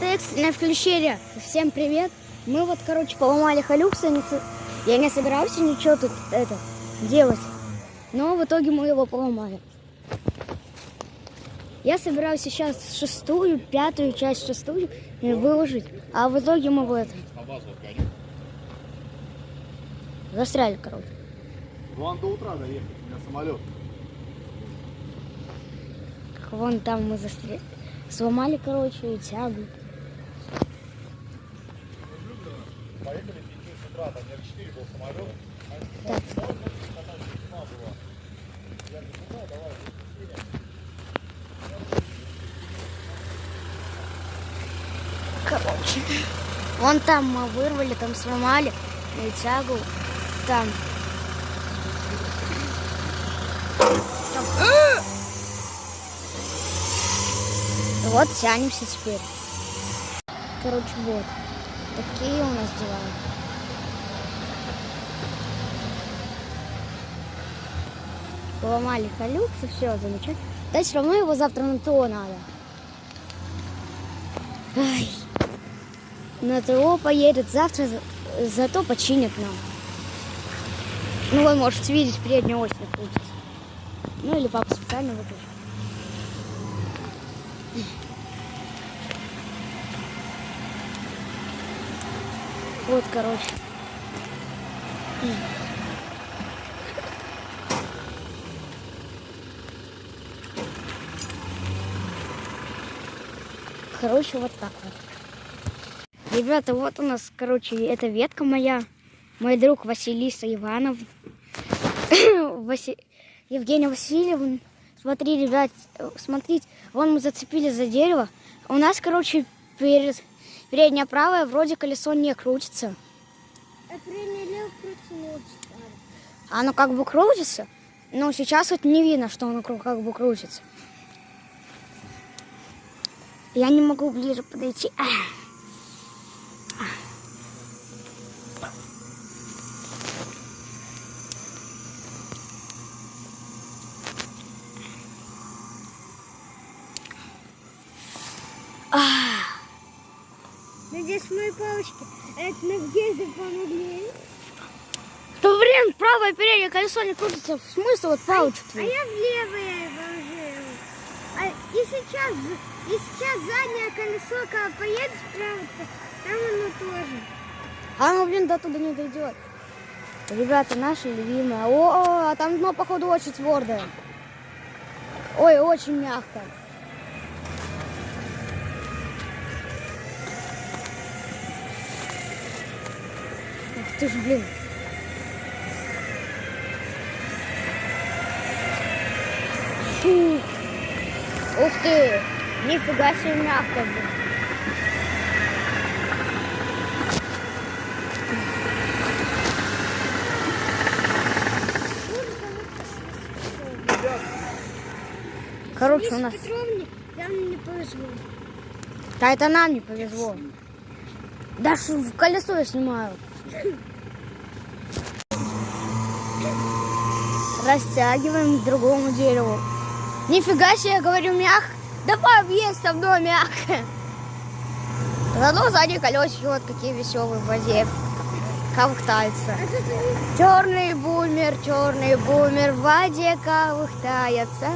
Экстренное включение. Всем привет. Мы вот, короче, поломали халюкса. Я не собирался ничего тут это делать. Но в итоге мы его поломали. Я собираюсь сейчас шестую, пятую часть шестую э, выложить. А в итоге мы в это застряли, короче. Вон до утра доехать, у меня самолет. Вон там мы застряли. Сломали, короче, тягу. В 5 с утра, там дня в 4 был самолет. Короче, вон там мы вырвали, там сломали и тягу. Там. Там. Вот тянемся теперь. Короче, вот. Такие у нас дела. Поломали колюкс и все, замечательно. Да все равно его завтра на ТО надо. Ай. На ТО поедет завтра, за- зато починят нам. Ну, вы можете видеть, передняя ось не крутится. Ну, или папа специально выключит. Вот, короче. Короче, вот так вот. Ребята, вот у нас, короче, эта ветка моя. Мой друг Василиса Иванов. Васи- Евгения Васильевна. Смотри, ребят, смотрите, вон мы зацепили за дерево. У нас, короче, перед, переднее правое вроде колесо не крутится. А приняли крутилось. Оно как бы крутится, но сейчас вот не видно, что оно как бы крутится. Я не могу ближе подойти. Надеюсь, мои палочки это на въезде помогли. Да блин, правое переднее колесо не крутится. Смысл вот палочек А твоих? я в левое. А и сейчас, и сейчас заднее колесо, когда поедет справа, там оно тоже. А оно, блин, до туда не дойдет. Ребята, наши любимые. О, а там дно, походу, очень твердое. Ой, очень мягкое. Ух ты ж, блин. Ух ты. Нифига себе мягко, блин. Короче, у нас... Петровне явно не повезло. Да это нам не повезло. Даже в колесо я снимаю. Растягиваем к другому дереву. Нифига себе, я говорю, мягко. Давай объезд со мной мягко. Зато сзади колесики вот какие веселые в воде. Они Черный бумер, черный бумер в воде ковыхтается.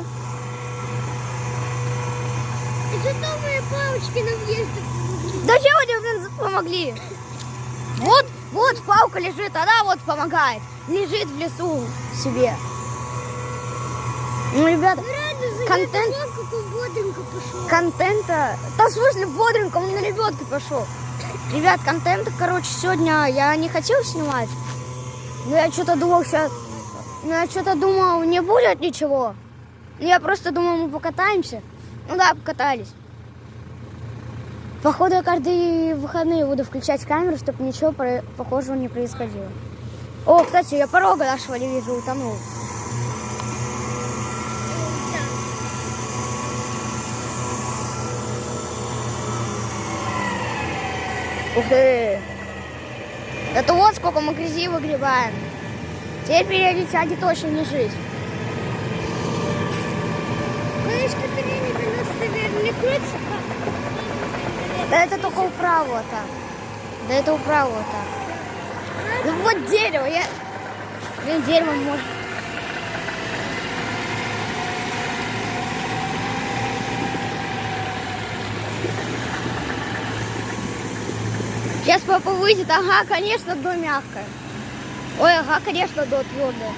И зато мои палочки на помогли. Да чего тебе, блин, помогли? Вот, вот палка лежит, она вот помогает. Лежит в лесу себе. Ну, ребята, Ну, Контент- бодренько пошел. контента... Да в смысле бодренько, он на лебедке пошел. Ребят, контента, короче, сегодня я не хотел снимать. Но я что-то думал сейчас... Ну, я что-то думал, не будет ничего. Ну, я просто думал, мы покатаемся. Ну да, покатались. Походу, я каждые выходные буду включать камеру, чтобы ничего про- похожего не происходило. О, кстати, я порога нашего не вижу, утонул. Ух ты! Это вот сколько мы грязи выгребаем. Теперь передней тяги точно не жить. Что передний колес, наверное, не крутится, Да это только вправо так. Да это вправо так. Ну вот дерево, я... Блин, дерево может... Сейчас папа выйдет. Ага, конечно, дно мягкое. Ой, ага, конечно, дно твердое.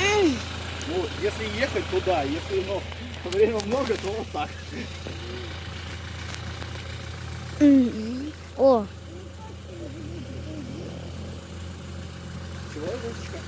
Ну, если ехать, то да. Если ну, время много, то вот так. М. О, Чего, Русечка?